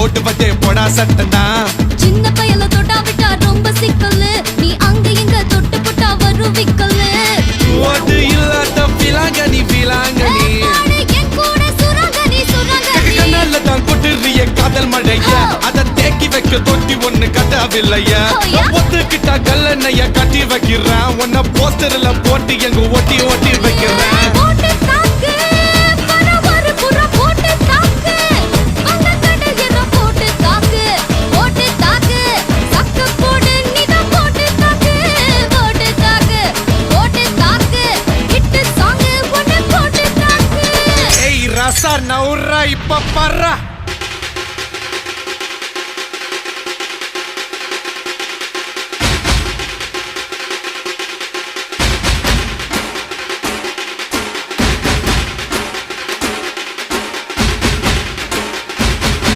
போட்டுவதே பொடா சட்டனா சின்ன பயல தொட்டா விட்டா ரொம்ப சிக்கலு. நீ அங்க இங்க தொட்டு போட்டா வரும் விக்கலு. ஓட்டு இல்லாத பிலாங்கனி பிலாங்கனி பாடு என் கூட சுரங்க நீ சுரங்க நீ கண்ணால தான் கொட்டுறிய காதல் மழைய? அத தேக்கி வைக்க தொட்டி ஒண்ணு கட்டவில்லைய? ஒத்துக்கிட்டா கல்லணைய கட்டி வைக்கிறேன். உன்ன போஸ்டர்ல போட்டு எங்க ஒட்டி ஒட்டி வைக்கிறேன். எஸ்ஆர் நவுர்றா இப்ப பர்றா